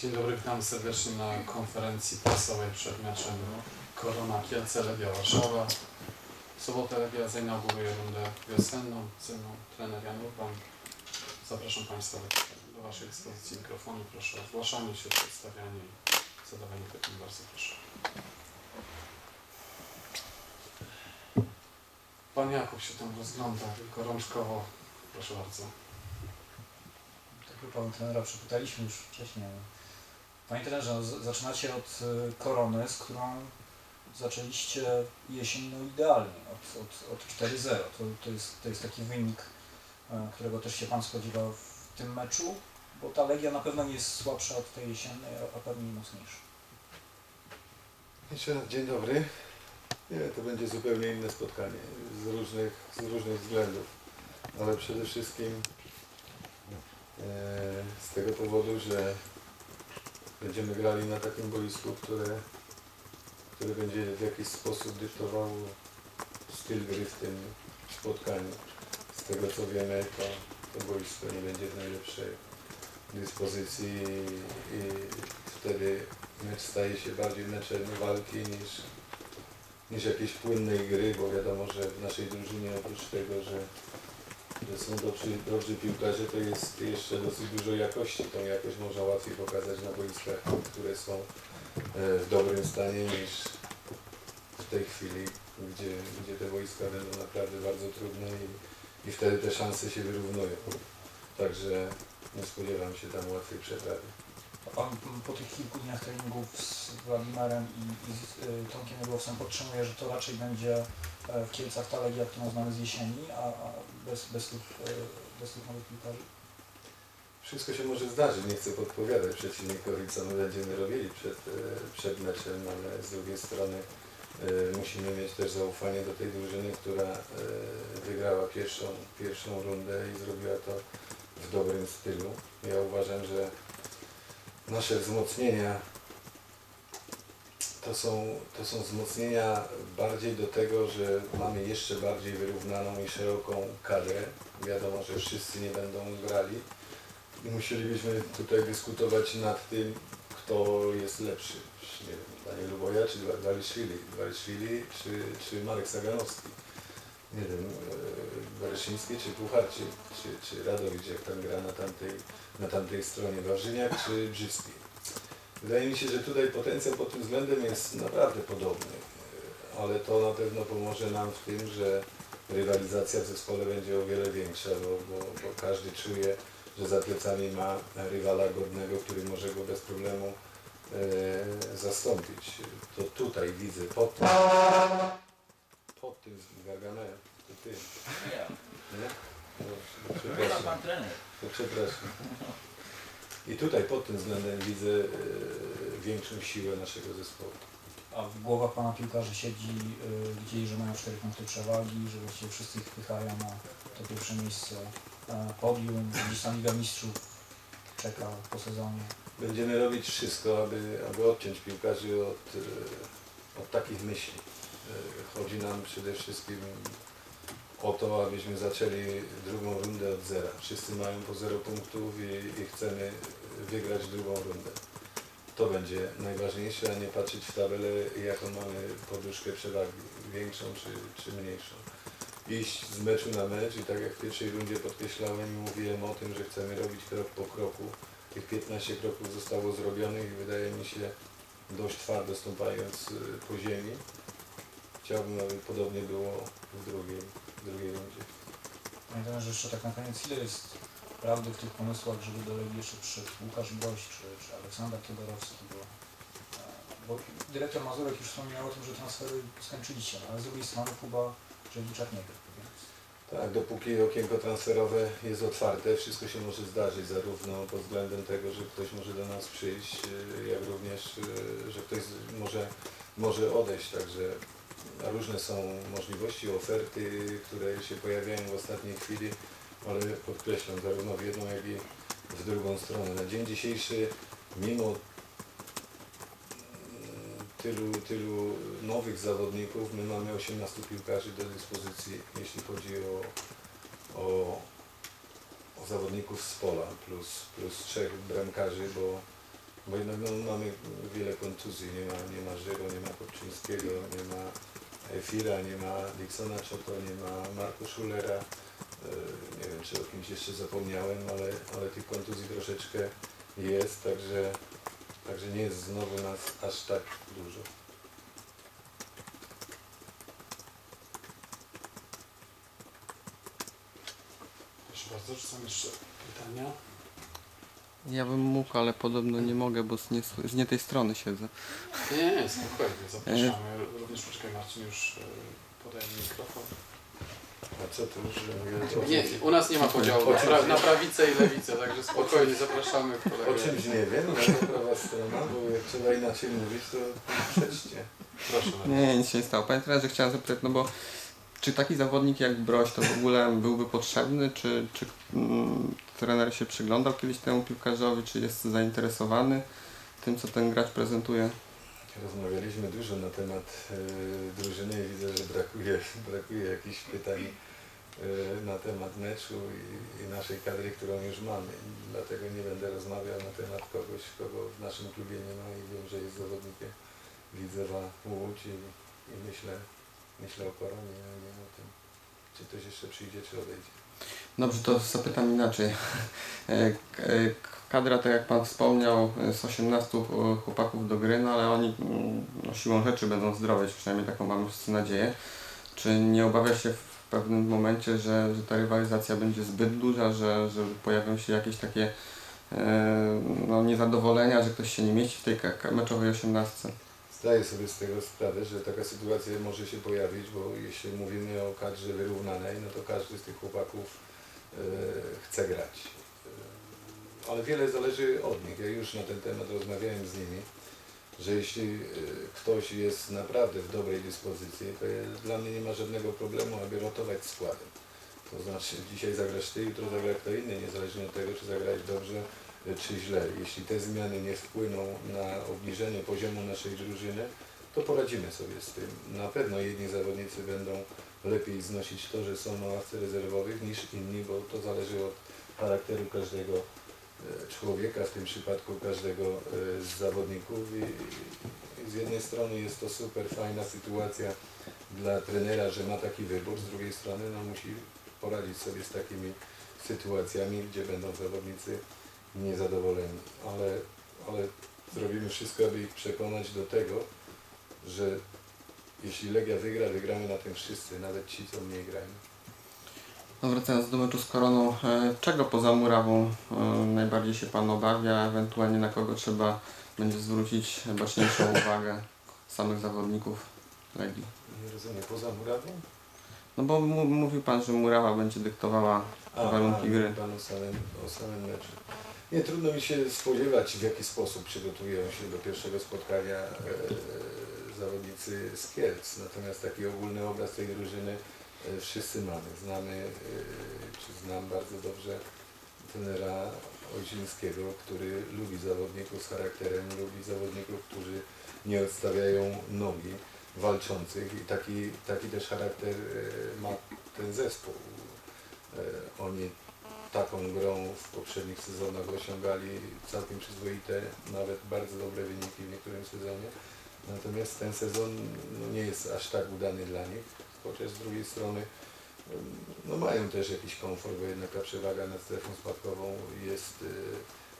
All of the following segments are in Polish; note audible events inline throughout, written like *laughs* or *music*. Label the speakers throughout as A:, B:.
A: Dzień dobry, witam serdecznie na konferencji prasowej przed meczem Korona Kielce Legia Warszawa. W sobotę Legia zainauguruje rundę wiosenną. Ze mną trener Jan Urban. Zapraszam Państwa do, do Waszej dyspozycji mikrofonu. Proszę o zgłaszanie się, przedstawianie i zadawanie pytań. Bardzo proszę. Pan Jakub się tam rozgląda gorączkowo. Proszę bardzo.
B: Tak pana trenera przepytaliśmy już wcześniej. Panie trenerze, no, zaczynacie od y, korony, z którą zaczęliście jesień no idealnie, od, od, od 4-0. To, to, jest, to jest taki wynik, e, którego też się Pan spodziewał w tym meczu, bo ta Legia na pewno nie jest słabsza od tej jesiennej, a, pewnie mocniejsza.
C: Jeszcze raz dzień dobry. Nie, to będzie zupełnie inne spotkanie z różnych, z różnych względów, ale przede wszystkim e, z tego powodu, że będziemy grali na takim boisku, które, które będzie w jakiś sposób dyktowało styl gry w tym spotkaniu. Z tego co wiemy, to, to boisko nie będzie w najlepszej dyspozycji i, i wtedy mecz staje się bardziej meczem walki niż, niż jakiejś płynnej gry, bo wiadomo, że w naszej drużynie oprócz tego, że, są dobrzy, dobrzy piłkarze, to jest jeszcze dosyć dużo jakości. Tą jakość można łatwiej pokazać na boiskach, które są e, w dobrym stanie niż w tej chwili, gdzie, gdzie te boiska będą naprawdę bardzo trudne i, i wtedy te szanse się wyrównują. Także nie spodziewam się tam łatwej przeprawy.
B: M, po tych kilku dniach treningów z Wladimarem i, i z y, Tomkiem Negłowcem podtrzymuje, że to raczej będzie e, w Kielcach ta Legia, którą znamy z jesieni, a, a bez, bez, tych, e, bez tych nowych piłkarzy?
C: Wszystko się może zdarzyć, nie chcę podpowiadać przeciwnikowi, co my będziemy robili przed, e, przed meczem, ale z drugiej strony musimy mieć też zaufanie do tej drużyny, która wygrała pierwszą, pierwszą rundę i zrobiła to w dobrym stylu. Ja uważam, że nasze wzmocnienia to są, to są wzmocnienia bardziej do tego, że mamy jeszcze bardziej wyrównaną i szeroką kadrę. Wiadomo, że wszyscy nie będą grali, i musielibyśmy tutaj dyskutować nad tym, kto jest lepszy. Nie wiem, Daniel Luboja czy Waliszwili, Waliszwili czy, czy Marek Saganowski. Nie wiem, e, Wareszyński czy Pucharczyk, czy, czy Radowicz, jak tam gra na tamtej, na tamtej stronie, Wawrzyniak czy Brzydski. Wydaje mi się, że tutaj potencjał pod tym względem jest naprawdę podobny, e, ale to na pewno pomoże nam w tym, że rywalizacja w zespole będzie o wiele większa, bo, bo, bo każdy czuje, że za plecami ma rywala godnego, który może go bez problemu e, zastąpić. To tutaj widzę, pod tym, tym Gargamel, to ty,
D: Ja.
C: nie? No, no, przepraszam,
D: pan trener.
C: to przepraszam. I tutaj pod tym względem widzę e, większą siłę naszego zespołu.
B: A w głowach pana piłkarzy siedzi y, gdzieś, że mają 4 punkty przewagi, że właściwie wszyscy ich wpychają na to pierwsze miejsce e, podium, gdzieś tam Liga Mistrzów czeka po sezonie.
C: Będziemy robić wszystko, aby, aby odciąć piłkarzy od, e, od takich myśli. Chodzi nam przede wszystkim o to, abyśmy zaczęli drugą rundę od zera. Wszyscy mają po 0 punktów i, i chcemy wygrać drugą rundę. To będzie najważniejsze, a nie patrzeć w tabelę, jaką mamy poduszkę przewagi, większą czy, czy mniejszą. Iść z meczu na mecz i tak jak w pierwszej rundzie podkreślałem i mówiłem o tym, że chcemy robić krok po kroku. Tych 15 kroków zostało zrobionych i wydaje mi się dość twardo stąpając y, po ziemi. Chciałbym, aby podobnie było w drugiej, w drugiej rundzie.
B: Pamiętam, że jeszcze tak na koniec, ile jest prawdy w tych pomysłach, żeby do Legii jeszcze przyszedł Łukasz Broś czy, czy Aleksander Todorowski, bo, e, bo dyrektor Mazurek już wspominał o tym, że transfery skończyliście, ale z drugiej strony chyba Żewiczak nie gra,
C: Tak, dopóki okienko transferowe jest otwarte, wszystko się może zdarzyć, zarówno pod względem tego, że ktoś może do nas przyjść, y, jak również, y, że ktoś może, może odejść. Także różne są możliwości, oferty, które się pojawiają w ostatniej chwili, ale podkreślam, zarówno w jedną, jak i w drugą stronę. Na dzień dzisiejszy, mimo mm, tylu, tylu nowych zawodników, my mamy 18 piłkarzy do dyspozycji, jeśli chodzi o, o, o zawodników z pola, plus, plus trzech bramkarzy, bo Bo jednak no, mamy wiele kontuzji, nie ma, nie ma Żyro, nie ma Kopczyńskiego, nie ma Efira, nie ma Dixona Czoko, nie ma Marko Schulera. E, Nie wiem, czy o kimś jeszcze zapomniałem, ale, ale tych kontuzji troszeczkę jest, także, także nie jest znowu nas aż tak dużo.
A: Proszę bardzo, czy są jeszcze pytania?
D: Ja bym mógł, ale podobno nie mogę, bo z nie, z nie tej strony siedzę.
A: Nie, nie, spokojnie, zapraszamy. Również poczekaj Marcin, już e, podaję mikrofon.
C: A co tu już?
A: Nie, u nas nie ma podziału na, pra, na prawicę i lewicę, także spokojnie zapraszamy
C: O
A: kolegę.
C: czymś nie wiem, ale prawa strona, bo jak trzeba inaczej mówić, to przeczcie.
A: Proszę bardzo.
D: Nie, nic się nie stało. Panie trenerze, chciałem zapytać, no bo czy taki zawodnik jak Broś to w ogóle byłby potrzebny? Czy, czy mm, trener się przyglądał kiedyś temu piłkarzowi? Czy jest zainteresowany tym, co ten gracz prezentuje?
C: Rozmawialiśmy dużo na temat e, drużyny i widzę, że brakuje, *laughs* brakuje jakichś pytań e, na temat meczu i, i naszej kadry, którą już mamy. Dlatego nie będę rozmawiał na temat kogoś, kogo w naszym klubie nie ma i wiem, że jest zawodnikiem Widzewa Łódź i, i myślę, myślę o koronie, nie o tym, czy ktoś jeszcze przyjdzie, czy odejdzie.
D: Dobrze, to zapytam inaczej. *laughs* E, e, Kadra, tak jak Pan wspomniał, e, z 18 chłopaków do gry, no ale oni mm, no, siłą rzeczy będą zdrowieć, przynajmniej taką wszyscy nadzieję. Czy nie obawia się w pewnym momencie, że, że ta rywalizacja będzie zbyt duża, że, że pojawią się jakieś takie e, no, niezadowolenia, że ktoś się nie mieści w tej meczowej 18?
C: Zdaję sobie z tego sprawę, że taka sytuacja może się pojawić, bo jeśli mówimy o kadrze wyrównanej, no to każdy z tych chłopaków e, chce grać. E, ale wiele zależy od nich. Ja już na ten temat rozmawiałem z nimi, że jeśli e, ktoś jest naprawdę w dobrej dyspozycji, to dla mnie nie ma żadnego problemu, aby rotować składem. To znaczy dzisiaj zagrasz ty, jutro zagra kto inny, niezależnie od tego, czy zagrałeś dobrze, czy źle. Jeśli te zmiany nie wpłyną na obniżenie poziomu naszej drużyny, to poradzimy sobie z tym. Na pewno jedni zawodnicy będą lepiej znosić to, że są na ławce rezerwowych niż inni, bo to zależy od charakteru każdego e, człowieka, w tym przypadku każdego e, z zawodników i z jednej strony jest to super fajna sytuacja dla trenera, że ma taki wybór, z drugiej strony no, musi poradzić sobie z takimi sytuacjami, gdzie będą zawodnicy niezadowoleni, ale, ale zrobimy wszystko, aby ich przekonać do tego, że jeśli Legia wygra, wygramy na tym wszyscy, nawet ci, co mniej grają.
D: No wracając do meczu z Koroną, e, czego poza Murawą e, najbardziej się Pan obawia, ewentualnie na kogo trzeba będzie zwrócić baczniejszą *laughs* uwagę samych zawodników Legii?
C: Nie rozumiem, poza murawą?
D: No bo mówił Pan, że Murawa będzie dyktowała warunki
C: a,
D: gry.
C: Pan o samym, o samym meczu. Nie, trudno mi się spodziewać, w jaki sposób przygotują się do pierwszego spotkania e, zawodnicy z Kielc. Natomiast taki ogólny obraz tej drużyny e, wszyscy mamy. Znamy, e, czy znam bardzo dobrze trenera Ojcińskiego, który lubi zawodników z charakterem, lubi zawodników, którzy nie odstawiają nogi walczących i taki, taki też charakter ma ten zespół. Oni taką grą w poprzednich sezonach osiągali całkiem przyzwoite, nawet bardzo dobre wyniki w niektórym sezonie. Natomiast ten sezon no, nie jest aż tak udany dla nich, chociaż z drugiej strony no, mają też jakiś komfort, bo jednak ta przewaga nad strefą spadkową jest,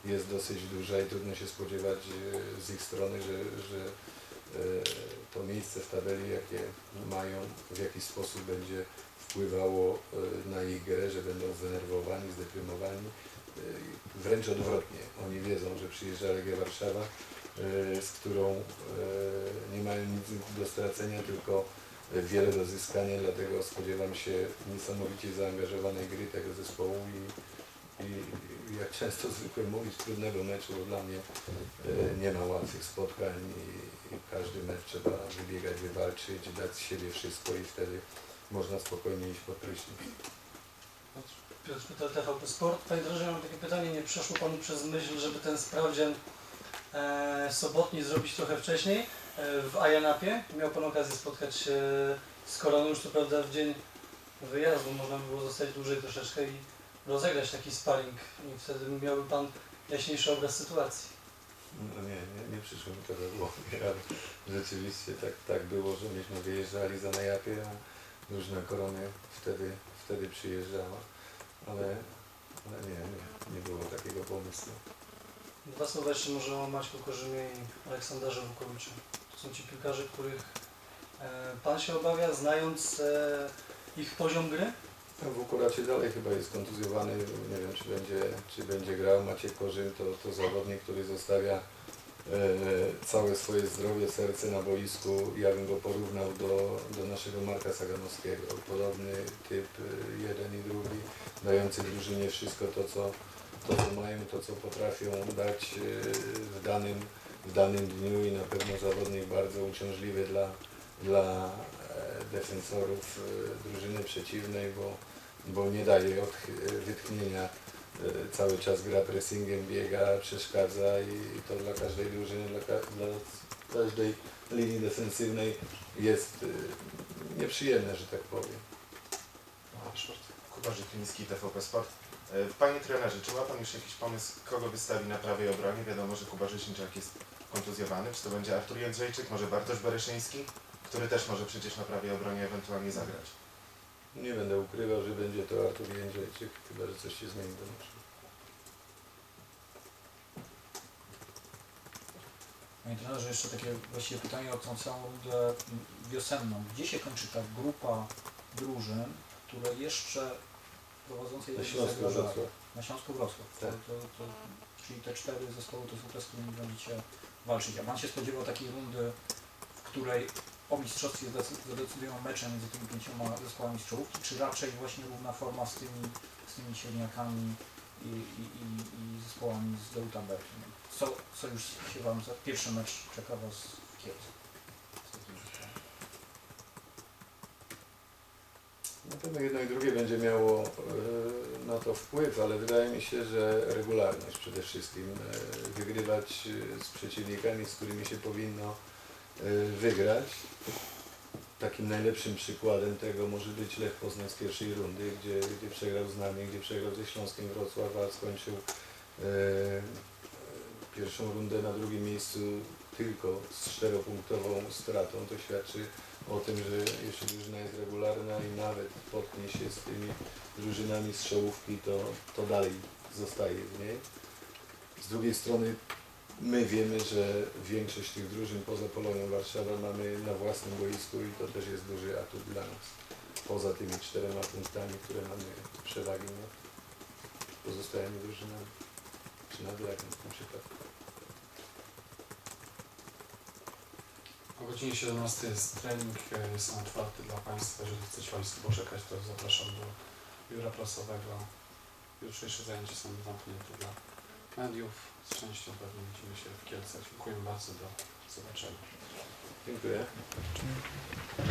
C: e, jest dosyć duża i trudno się spodziewać e, z ich strony, że, że e, to miejsce w tabeli, jakie mają, w jaki sposób będzie wpływało e, na ich grę, że będą zdenerwowani, zdeprymowani. E, Wręcz odwrotnie. Oni wiedzą, że przyjeżdża Legia Warszawa, e, z którą nie mają nic do stracenia, tylko wiele do zyskania, dlatego spodziewam się niesamowicie zaangażowanej gry tego zespołu i, i jak często zwykle mówić, trudnego meczu, bo dla mnie nie ma łatwych spotkań i, i każdy mecz trzeba wybiegać, wywalczyć, dać z siebie wszystko i wtedy można spokojnie iść pod prysznic.
E: Piotr pyta TVP Sport. Panie Droże, mam takie pytanie, nie przeszło Panu przez myśl, żeby ten sprawdzian e, sobotni zrobić trochę wcześniej e, w Ajanapie? Miał Pan okazję spotkać się z Koroną, już to prawda w dzień wyjazdu, można by było zostać dłużej troszeczkę i rozegrać taki sparring i wtedy miałby Pan jaśniejszy obraz sytuacji.
C: No nie, nie, nie przyszło mi to do głowy, *laughs* ale rzeczywiście tak, tak było, że myśmy wyjeżdżali za najapie, a różne korony wtedy, wtedy przyjeżdżała, ale, ale nie, nie, nie było takiego pomysłu.
E: Dwa słowa jeszcze może o Maćku Korzymie i Aleksanderze Wukowiczu. To są ci piłkarze, których e, Pan się obawia, znając e, ich poziom gry?
C: Tam w Ukuracie dalej chyba jest kontuzjowany, nie wiem czy będzie, czy będzie grał. Maciek Korzyn to, to zawodnik, który zostawia całe swoje zdrowie, serce na boisku. Ja bym go porównał do, do naszego Marka Saganowskiego. Podobny typ, e, jeden i drugi, dający drużynie wszystko to, co, to, co mają, to, co potrafią dać e, w danym, w danym dniu i na pewno zawodnik bardzo uciążliwy dla, dla e, defensorów e, drużyny przeciwnej, bo, bo nie daje wytchnienia. E, Cały czas gra pressingiem, biega, przeszkadza i to dla każdej drużyny, dla, ka- dla każdej linii defensywnej jest e, nieprzyjemne, że tak powiem.
F: Kuba Żytliński, TVP Sport. E, Panie trenerze, czy ma Pan już jakiś pomysł, kogo wystawi na prawej obronie? Wiadomo, że Kuba Żytniczak jest kontuzjowany. Czy to będzie Artur Jędrzejczyk, może Bartosz Bereszyński, który też może przecież na prawej obronie ewentualnie zagrać?
C: Nie będę ukrywał, że będzie to Artur Jędrzejczyk, chyba że coś się zmieni do meczu.
B: Panie trenerze, jeszcze takie właściwie pytanie o tą całą rundę wiosenną. Gdzie się kończy ta grupa drużyn, które jeszcze prowadzące
C: Na Śląsku Wrocław.
B: Na Śląsku Wrocław. To,
C: Tak.
B: to, to, czyli te cztery zespoły to są te, z którymi będziecie walczyć. A Pan się spodziewał takiej rundy, w której o mistrzostwie zadecydują mecze między tymi pięcioma zespołami z czołówki, czy raczej właśnie równa forma z tymi, z tymi średniakami i, i, i, zespołami z dołu tabeli? Co, co już się Wam za pierwszy mecz czeka Was w zespołem?
C: Na pewno jedno i drugie będzie miało e, na to wpływ, ale wydaje mi się, że regularność przede wszystkim. e, Wygrywać e, z przeciwnikami, z którymi się powinno wygrać. Takim najlepszym przykładem tego może być Lech Poznań z pierwszej rundy, gdzie, gdzie przegrał z nami, gdzie przegrał ze Śląskiem Wrocław, a skończył e, pierwszą rundę na drugim miejscu tylko z czteropunktową stratą. To świadczy o tym, że jeśli drużyna jest regularna i nawet potknie się z tymi drużynami z czołówki, to, to dalej zostaje w niej. Z drugiej strony my wiemy, że większość tych drużyn poza Polonią Warszawa mamy na własnym boisku i to też jest duży atut dla nas. Poza tymi czterema punktami, które mamy przewagi nad pozostałymi drużynami, czy nad Lechem w tym przypadku.
A: O godzinie 17 jest trening, jest on otwarty dla Państwa. Jeżeli chcecie Państwo poczekać, to zapraszam do biura prasowego. Jutrzejsze zajęcia są zamknięte dla mediów. Z częścią pewnie widzimy się w Kielcach. Dziękuję bardzo. Do zobaczenia.
C: Dziękuję.